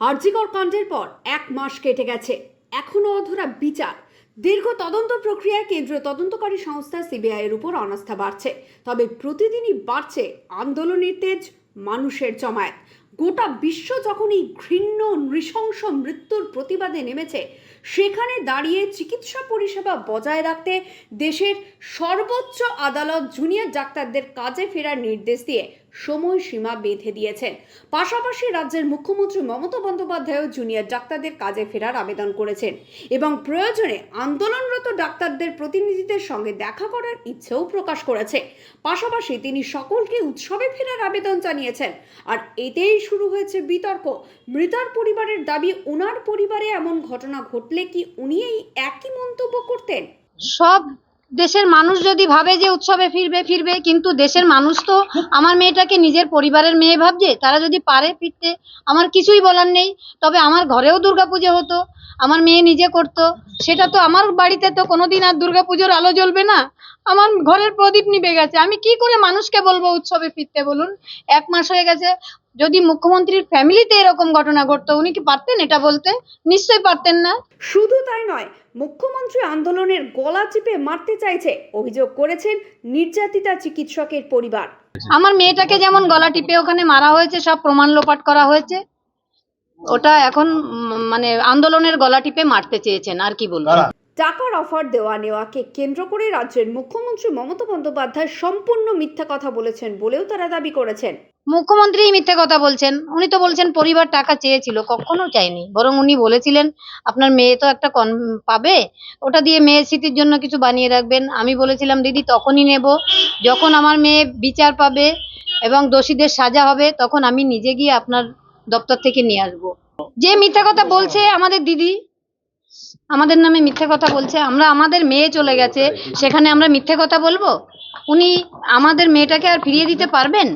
আরজিকর কাণ্ডের পর এক মাস কেটে গেছে। এখনও অধরা বিচার। দীর্ঘ তদন্ত প্রক্রিয়ায় কেন্দ্রীয় তদন্তকারী সংস্থা সিবিআইয়ের উপর অনাস্থা বাড়ছে। তবে প্রতিদিনই বাড়ছে আন্দোলনের তেজ, মানুষের জমায়েত। গোটা বিশ্ব যখন এই ঘৃণ্য, নৃশংস মৃত্যুর প্রতিবাদে নেমেছে, সেখানে দাঁড়িয়ে চিকিৎসা পরিষেবা বজায় রাখতে দেশের সর্বোচ্চ আদালত জুনিয়র ডাক্তারদের কাজে ফেরার নির্দেশ দিয়ে সময়সীমা বেঁধে দিয়েছেন। পাশাপাশি রাজ্যের মুখ্যমন্ত্রী মমতা বন্দ্যোপাধ্যায়ও জুনিয়র ডাক্তারদের কাজে ফেরার আবেদন করেছেন এবং প্রয়োজনে আন্দোলনরত ডাক্তারদের প্রতিনিধিদের সঙ্গে দেখা করার ইচ্ছেও প্রকাশ করেছে। পাশাপাশি তিনি সকলকে উৎসবে ফেরার আবেদন জানিয়েছেন। আর এতেই শুরু হয়েছে বিতর্ক। মৃতার পরিবারের দাবি, ওনার পরিবারে এমন ঘটনা ঘটলে কি উনি এই একই মন্তব্য করতেন? সব দেশের মানুষ যদি ভাবে যে উৎসবে ফিরবে ফিরবে, কিন্তু দেশের মানুষ তো আমার মেয়েটাকে নিজের পরিবারের মেয়ে ভাবছে, তারা যদি পারে ফিরতে, আমার কিছুই বলার নেই। তবে আমার ঘরেও দুর্গাপুজো হতো, আমার মেয়ে নিজে করতো, সেটা তো আমার বাড়িতে তো কোনোদিন আর দুর্গাপুজোর আলো জ্বলবে না। আমার ঘরের প্রদীপ নিভে গেছে। আমি কি করে মানুষকে বলব উৎসবে ফিরতে বলুন? এক মাস হয়ে গেছে যদি মুখ্যমন্ত্রীর ফ্যামিলিতে এরকম ঘটনা ঘটতো উনি কি পারতেন এটা বলতে? নিশ্চয়ই পারতেন না। শুধু তাই নয় মুখ্যমন্ত্রী আন্দোলনের গলা চিপে মারতে চাইছে অভিযোগ করেছেন নির্যাতিতা চিকিৎসকের পরিবার। আমার মেয়েটাকে যেমন গলা টিপে ওখানে মারা হয়েছে সব প্রমাণ লোপাট করা হয়েছে। ওটা এখন উম, মানে আন্দোলনের গলা টিপে মারতে চেয়েছেন আর কি বলব। টাকার অফার দেওয়া নেওয়াকে কেন্দ্র করে রাজ্যের মুখ্যমন্ত্রী মমতা বন্দ্যোপাধ্যায় সম্পূর্ণ মিথ্যা কথা বলেছেন বলেও তারা দাবি করেছেন। মুখ্যমন্ত্রী মিথ্যে কথা বলছেন। উনি তো বলছেন পরিবার টাকা চেয়েছিল, কখনো চাইনি। বরং উনি বলেছিলেন, আপনার মেয়ে তো একটা কন, পাবে, ওটা দিয়ে মেয়ের স্মৃতির জন্য কিছু বানিয়ে রাখবেন। আমি বলেছিলাম, দিদি, তখনই নেব। যখন আমার মেয়ে বিচার পাবে এবং দোষীদের সাজা হবে, তখন আমি নিজে গিয়ে আপনার দপ্তর থেকে নিয়ে আসব। যে মিথ্যা কথা বলছে আমাদের দিদি, আমাদের নামে মিথ্যে কথা বলছে, আমরা আমাদের মেয়ে চলে গেছে, সেখানে আমরা মিথ্যে কথা বলব? উনি আমাদের মেয়েটাকে আর ফিরিয়ে দিতে পারবেন?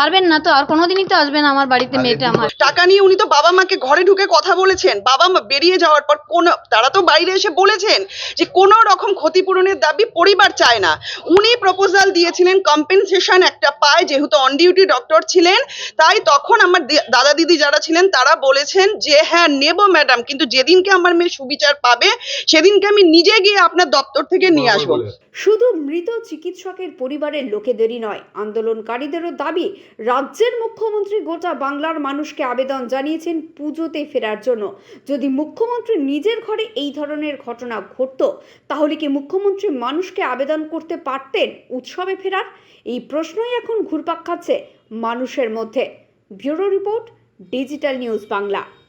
পারবেন না তো আর কোনোদিনই তো আসবেন আমার বাড়িতে মেয়েটা আমার। টাকা নিয়ে উনি তো বাবা মাকে ঘরে ঢুকে কথা বলেছেন। বাবা মা বেরিয়ে যাওয়ার পর কোন তারা তো বাইরে এসে বলেছেন যে কোনো রকম ক্ষতিপূরণের দাবি পরিবার চায় না। উনি প্রপোজাল দিয়েছিলেন কম্পেনসেশন একটা পায় যেহেতু অন ডিউটি ডক্টর ছিলেন। তাই তখন আমার দাদা দিদি যারা ছিলেন তারা বলেছেন যে হ্যাঁ নেব ম্যাডাম কিন্তু যেদিনকে আমার মেয়ে সুবিচার পাবে সেদিনকে আমি নিজে গিয়ে আপনার দপ্তর থেকে নিয়ে আসব। শুধু মৃত চিকিৎসকের পরিবারের লোকেদেরই নয় আন্দোলনকারীদেরও দাবি রাজ্যের মুখ্যমন্ত্রী গোটা বাংলার মানুষকে আবেদন জানিয়েছেন পুজোতে ফেরার জন্য। যদি মুখ্যমন্ত্রী নিজের ঘরে এই ধরনের ঘটনা ঘটত, তাহলে কি মুখ্যমন্ত্রী মানুষকে আবেদন করতে পারতেন উৎসবে ফেরার? এই প্রশ্নই এখন ঘুরপাক খাচ্ছে মানুষের মধ্যে। Bureau report, digital news Bangla.